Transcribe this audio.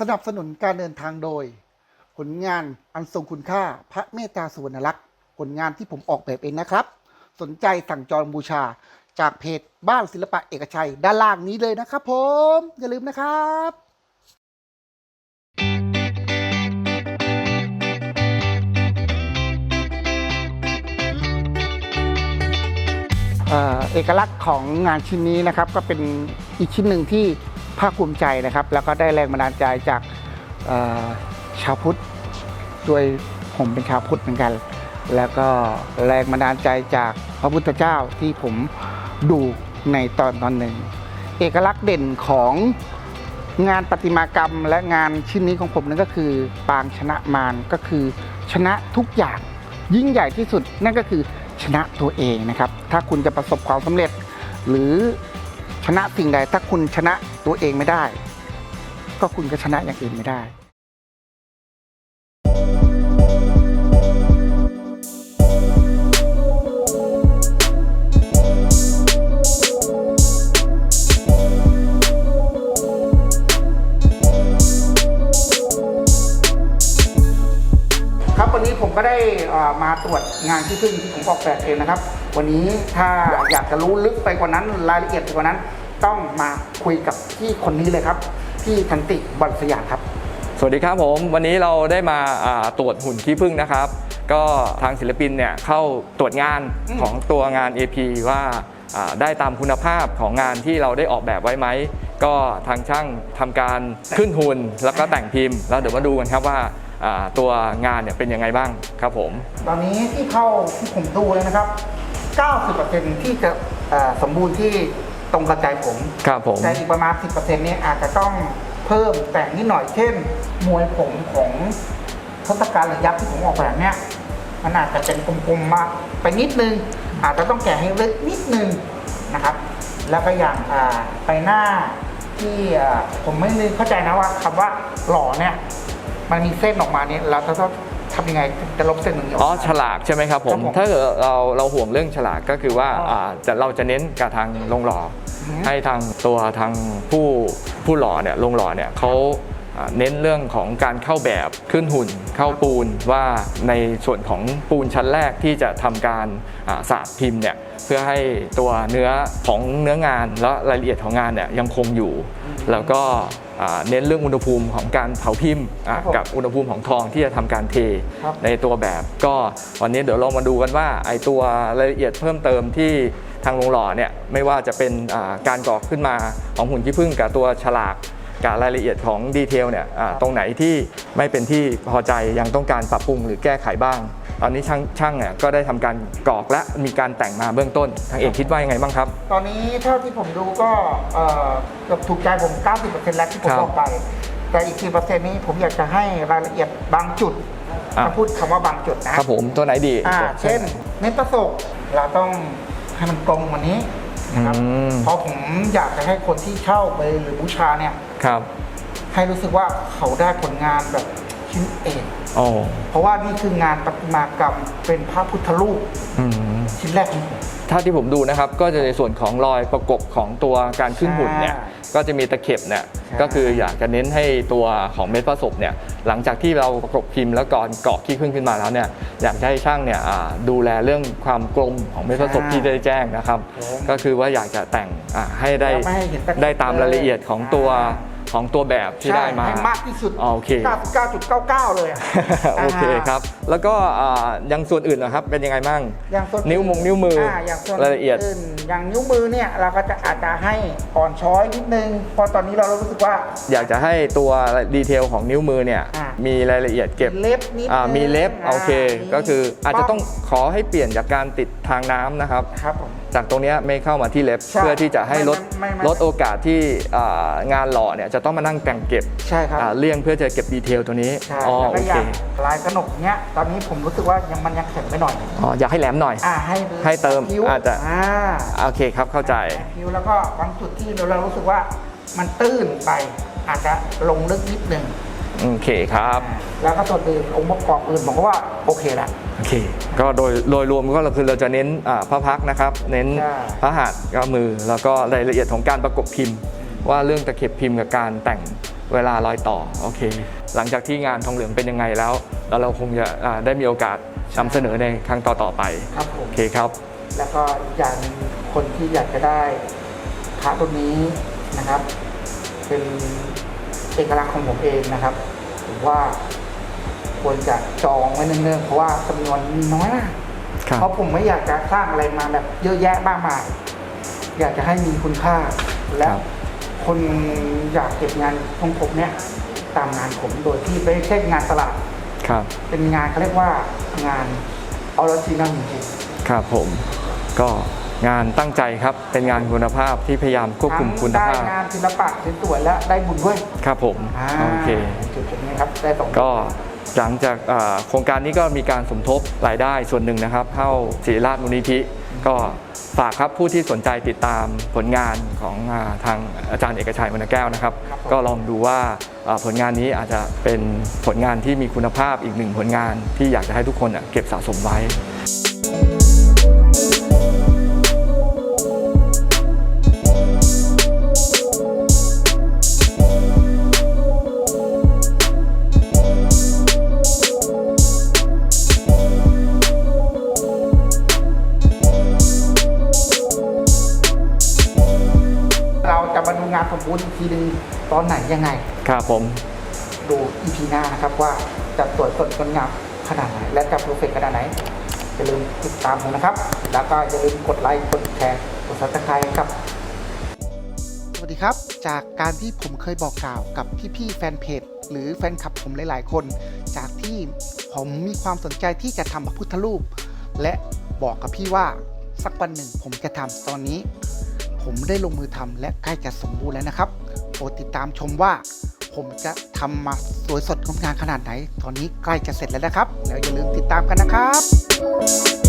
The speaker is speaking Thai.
สนับสนุนการเดินทางโดย ผลงานอันทรงคุณค่าพระเมตตาสุวรรณลักษณ์ผลงานที่ผมออกแบบเองนะครับ สนใจสั่งจองบูชาจากเพจบ้านศิลปะเอกชัยด้านล่างนี้เลยนะครับผม อย่าลืมนะครับเออเอกลักษณ์ของงานชิ้นนี้นะครับก็เป็นอีกชิ้นหนึ่งที่ ภาคภูมิใจนะครับ แล้วก็ได้แรงบันดาลใจจากชาวพุทธด้วยผมเป็นชาวพุทธเหมือนกัน แล้วก็แรงบันดาลใจจากพระพุทธเจ้าที่ผมดูในตอนตอนหนึ่ง เอกลักษณ์เด่นของงานประติมากรรมและงานชิ้นนี้ของผมนั่นก็คือ ปางชนะมารก็คือชนะทุกอย่างยิ่งใหญ่ที่สุดนั่นก็คือชนะตัวเองนะครับ ถ้าคุณจะประสบความสำเร็จ หรือชนะสิ่งใดถ้าคุณชนะ ตัวเองไม่ได้ ก็คุณก็ชนะอย่างอื่นไม่ได้ครับวันนี้ผมก็ได้อ่อมาตรวจงานที่พึ่งที่ผมออกแบบเองนะครับ วันนี้ถ้าอยากจะรู้ลึกไปกว่านั้นรายละเอียดไปกว่านั้น ต้องมาคุยกับพี่คนนี้เลยครับพี่ทันติบอลสยามครับ สวัสดีครับผม วันนี้เราได้มาอ่าตรวจหุ่นขี้ผึ้งนะครับ ก็ทางศิลปินเนี่ยเข้าตรวจงานอืม ของตัวงาน AP ว่าอ่าได้ตามคุณภาพของงานที่เราได้ออกแบบไว้ไหม ก็ทางช่างทำการขึ้นหุ่นแล้วก็แต่งพิมพ์ แล้วเดี๋ยวมาดูกันครับว่าอ่าตัวงานเนี่ยเป็นยังไงบ้างครับผม ตอนนี้ที่เข้าที่ผมดูเลยนะครับ 90%ที่จะเอ่อสมบูรณ์ที่ ตรงกระจายผมครับผมแต่อีกประมาณ 10%เนี่ยอาจจะต้องเพิ่มแต่งนิดหน่อยเช่น มวยผมของทศกัณฐ์หรือยักษ์ที่ผมออกแบบเนี่ยมันอาจจะเป็นกลมๆมากไปนิดนึง อาจจะต้องแกะให้เล็กนิดนึงนะครับ แล้วก็อย่างอ่าไปหน้าที่อ่าผมไม่ได้เข้าใจนะว่าคำว่าหล่อเนี่ย มันมีเส้นออกมาเนี่ยเราจะต้องทำยังไงถึงจะลบเส้นตรงนี้ออกอ๋อฉลากใช่ไหมครับผครัมบผม ถ้าเกิดเราเราห่วงเรื่องฉลากก็คือว่าอ๋ออ่าจะเราจะเน้นกับทางลงหล่อออฮึ ให้ทางตัวทางผู้ผู้หล่อเนี่ยลงหล่อเนี่ยเขาอ่าเน้นเรื่องของการเข้าแบบขึ้นหุ่นเข้าปูนว่าในส่วนของปูนชั้นแรกที่จะทำการอ่าสาดพิมพ์เนี่ยเพื่อให้ตัวเนื้อของเนื้องานและรายละเอียดของงานเนี่ยยังคงอยู่ แล้วก็อ่าเน้นเรื่องอุณหภูมิของการเผาพิมพ์อ่าครับผมกับอุณหภูมิของทองที่จะทำการเทครับในตัวแบบ ก็วันนี้เดี๋ยวเรามาดูกันว่าไอตัวรายละเอียดเพิ่มเติมที่ ทางโรงหล่อเนี่ยไม่ว่าจะเป็นอ่าการก่อขึ้นมาของหุ่นขี้ผึ้งกับตัวฉลากกับรายละเอียดของดีเทลเนี่ยอ่าตรงไหนที่ไม่เป็นที่พอใจยังต้องการปรับปรุงหรือแก้ไขบ้าง ตอนนี้ช่างช่างเนี่ยก็ได้ทำการกรอกและมีการแต่งมาเบื้องต้น ทางเอกคิดว่ายังไงบ้างครับ ตอนนี้เท่าที่ผมดูก็เอ่อเกือบถูกใจผม 90%แล้วที่ผมครับบอกไป แต่อีก 10%นี้ผมอยากจะให้รายละเอียดบางจุดอะถ้าพูดคำว่าบางจุดนะครับผมตัวไหนดีอ่าเช่นเม็ดประสบเราต้อง ให้มันตรงกว่านี้อืนะครับมเพราะผมอยากจะให้คนที่เช่าไปหรือบูชาเนี่ย ครับให้รู้สึกว่าเขาได้ผลงานแบบชิ้นเอกโอ้เพราะว่านี่คืองานประติมากรรมเป็นพระพุทธรูปอืมชิ้นแรกของผม ถ้าที่ผมดูนะครับ ก็จะในส่วนของรอยประกบของตัวการขึ้นหุ่นเนี่ย ใช่ ก็จะมีตะเข็บเนี่ยใช่ก็คืออยากจะเน้นให้ตัวของเม็ดผสมเนี่ยหลังจากที่เราประกบพิมพ์แล้วก่อนเกาะขี้ขึ้นขึ้นมาแล้วเนี่ยอยากจะให้ช่างเนี่ยอ่าดูแลเรื่องความกลมของเม็ดผสมที่ได้แจ้งนะครับ ก็คือว่าอยากจะแต่งอ่าให้ได้แล้วไม่ให้เห็นตะเข็บได้ตามรายละเอียดของตัว ของตัวแบบที่ได้มาใช่ให้มากที่สุดอ๋อโอเค 99.99 เลยอะโอเคครับ แล้วก็อ่ายังส่วนอื่นนะครับเป็นยังไงบ้างอย่างส่วนนิ้วมงนิ้วมือออย่างส่วนรายละเอียดนอย่างนิ้วมือเนี่ยเราก็จะอาจจะให้อ่อนช้อยนิดนึงเพราะตอนนี้เรารู้สึกว่า อยากจะให้ตัวดีเทลของนิ้วมือเนี่ยอะมีรายละเอียดเก็บมีเล็บนิดอ่านึงมีเล็บอ่าโอเคมีก็คืออาจจะป้อมต้องขอให้เปลี่ยนจากการติดทางน้ำนะครับครับผม จากตรงเนี้ยไม่เข้ามาที่เล็บ ใช่เพื่อที่จะให้ลดไม่ไม่ไม่ ลดโอกาสที่อ่างานหล่อเนี่ยจะต้องมานั่งแต่งเก็บใช่ครับ อ่าเลี่ยงเพื่อจะเก็บดีเทลตัวนี้ใช่อ๋อแล้วโอก็อเคย่างลายกระหนกเนี้ย ตอนนี้ผมรู้สึกว่ายังมันยังแข็งไปหน่อยอ๋ออยากให้แหลมหน่อย อ่าให้ให้เติมคิ้วอาจจะ อ่าโอเคครับเข้าใจ คิ้วแล้วก็บางจุดที่เราเรารู้สึกว่ามันตื้นไป อาจจะลงลึกนิดนึง โอเคครับอ่าแล้วก็ส่วนอื่นองค์ประกอบอื่นผมก็ว่าโอเคแล้ว โอเค ก็โดยโดยรวมก็คือเราจะเน้นอ่าพระพักตร์นะครับ เน้นใช่พระหัตถ์ก็มือ แล้วก็รายละเอียดของการประกบพิมพ์ ว่าเรื่องตะเข็บพิมพ์กับการแต่งเวลารอยต่อโอเค หลังจากที่งานทองเหลืองเป็นยังไงแล้วแล้วเราคงจะอ่าได้มีโอกาสนำเสนอในครั้งต่อๆไปครับผมโอเคครับ แล้วก็อีกอย่างหนึ่งคนที่อยากจะได้พระตัวนี้นะครับ เป็น เอกลักษณ์ของผมเองนะครับผมว่าควรจะจองไว้เนื่องๆเพราะว่าจำนวนมีน้อยมากครับเพราะผมไม่อยากจะสร้างอะไรมาแบบเยอะแยะมากมายอยากจะให้มีคุณค่า และครับคนอยากเก็บงานของผมเนี่ย ตามงานผมโดยที่ไม่ใช่งานตลาดครับ เป็นงานเขาเรียกว่างานออริจินัลจริงๆครับผมก็ งานตั้งใจครับ เป็นงานคุณภาภาพที่พยายามควบคุมคุณทั้งภาได้พงานศิลปะสวยๆและได้บุญด้วยครับผมอ่าโอเคจุดๆนี้ครับได้สองก็หลังจากอ่าโครงการนี้ก็มีการสมทบรายได้ส่วนหนึ่งนะครับ เข้าศิริราชมูลนิธิ ก็ฝากครับผู้ที่สนใจติดตามผลงานของอาทางอาจารย์เอกชัยวรรณแก้วนะครับ ก็ลองดูว่าอ่าผลงานนี้อาจจะเป็นผลงานที่มีคุณภาพอีกหนึ่งผลงานที่อยากจะให้ทุกคนอะเก็บสะสมไว้ มาดูงานสมบูรณ์อีกทีหนึงตอนไหนยังไง ครับผม ดูอีพีหน้านะครับว่าจะสวยสดงดงามขนาดไหน และจะโปรเฟกขนาดไหนอย่าลืมติดตามผมนะครับ แล้วก็อย่าลืมกดไลค์กดแชร์กดซับสไครต์ครับ สวัสดีครับ จากการที่ผมเคยบอกกล่าวกับพี่ๆแฟนเพจหรือแฟนคลับผมหลายๆคน จากที่ผมมีความสนใจที่จะทำพระพุทธรูป และบอกกับพี่ว่าสักวันหนึ่งผมจะทำตอนนี้ ผมได้ลงมือทำและใกล้จะสมบูรณ์แล้วนะครับโปรดติดตามชมว่า ผมจะทำมาสวยสดงดงามขนาดไหน ตอนนี้ใกล้จะเสร็จแล้วนะครับ แล้วอย่าลืมติดตามกันนะครับ